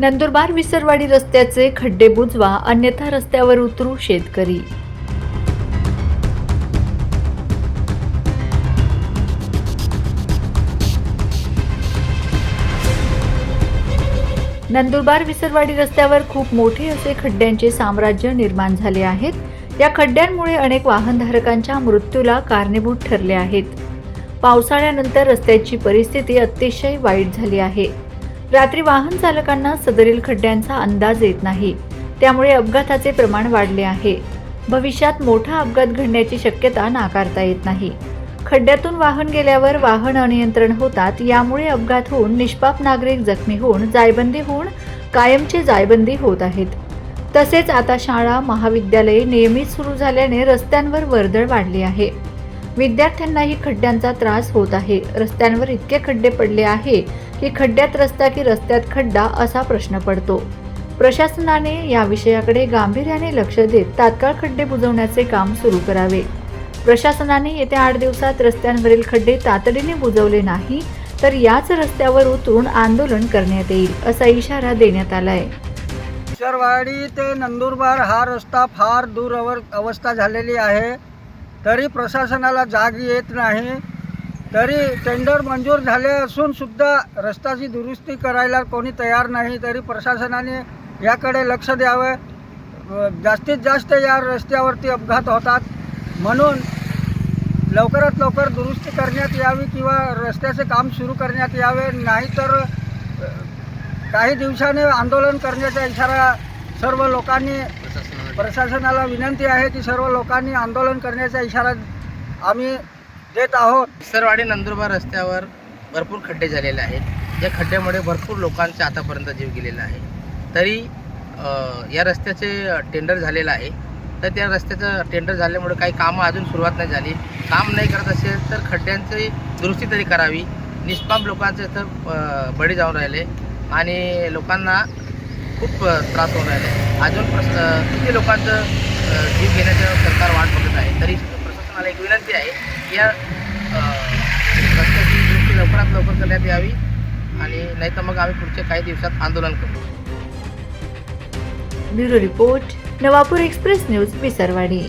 नंदुरबार विसरवाडी रस्त्याचे खड्डे बुजवा अन्यथा रस्त्यावर उतरू शेतकरी. नंदुरबार विसरवाडी रस्त्यावर खूप मोठे असे खड्ड्यांचे साम्राज्य निर्माण झाले आहेत. या खड्ड्यांमुळे अनेक वाहनधारकांच्या मृत्यूला कारणीभूत ठरले आहेत. पावसाळ्यानंतर रस्त्याची परिस्थिती अतिशय वाईट झाली आहे. रात्री वाहन चालकांना सदरील खड्ड्यांचा अंदाज येत नाही. त्यामुळे अपघाताचे प्रमाण वाढले आहे. भविष्यात मोठा अपघात घडण्याची शक्यता नाकारता येत नाही. खड्ड्यातून वाहन गेल्यावर वाहन अनियंत्रण होतात यामुळे अपघात होऊन निष्पाप नागरिक जखमी होऊन जायबंदी होऊन कायमचे जायबंदी होत आहेत. तसेच आता शाळा महाविद्यालये नियमित सुरू झाल्याने रस्त्यांवर वर्दळ वाढली आहे. विद्यार्थ्यांनाही खड्ड्यांचा त्रास होत आहे. रस्त्यांवर इतके खड्डे पडले आहे की खड्ड्यात रस्ता की रस्त्यात खड्डा असा प्रश्न पडतो. प्रशासनाने या विषयाकडे गांभीर्याने लक्ष देत तात्काळ खड्डे बुजवण्याचे काम सुरू करावे. प्रशासनाने येत्या आठ दिवसात रस्त्यांवरील खड्डे तातडीने बुजवले नाही तर याच रस्त्यावर उतरून आंदोलन करण्यात येईल असा इशारा देण्यात आलाय. शरवाडी ते नंदुरबार हा रस्ता फार दूर अवस्था झालेली आहे तरी प्रशासनाला जाग येत नाही. तरी टेंडर मंजूर झाले असून सुद्धा रस्त्याची दुरुस्ती करायला कोणी तयार नाही तरी प्रशासनाने याकडे लक्ष द्यावे. जास्तीत जास्त या रस्त्यावरती अपघात होतात. म्हणून लवकरात लवकर दुरुस्ती करण्यात यावी किंवा रस्त्याचे काम सुरू करण्यात यावे. नाहीतर काही दिवसाने आंदोलन करण्याचा इशारा सर्व लोकांनी प्रशासनाला विनंती आहे की सर्व लोकांनी आंदोलन करण्याचा इशारा आम्ही देत आहोत. सरवाडी नंदुरबार रस्त्यावर भरपूर खड्डे झालेले आहेत. या खड्ड्यामुळे भरपूर लोकांचा आतापर्यंत जीव गेलेला आहे. तरी या रस्त्याचे टेंडर झालेलं आहे. तर त्या रस्त्याचं टेंडर झाल्यामुळे काही कामं अजून सुरुवात नाही झाली. काम नाही करत असेल तर खड्ड्यांची दुरुस्ती तरी करावी. निष्पाप लोकांचे तर बळी जाऊन राहिले आणि लोकांना खूप त्रास होऊन राहिले. अजून प्रश्न किती लोकांचं जीव घेण्याचं सरकार वाट बघत आहे तरी प्रशासनाला एक विनंती आहे या रस्त्याची दुरुस्ती लवकरात लवकर करण्यात यावी आणि नाही तर मग आम्ही पुढच्या काही दिवसात आंदोलन करू. Bureau report Navapur express news Visarwadi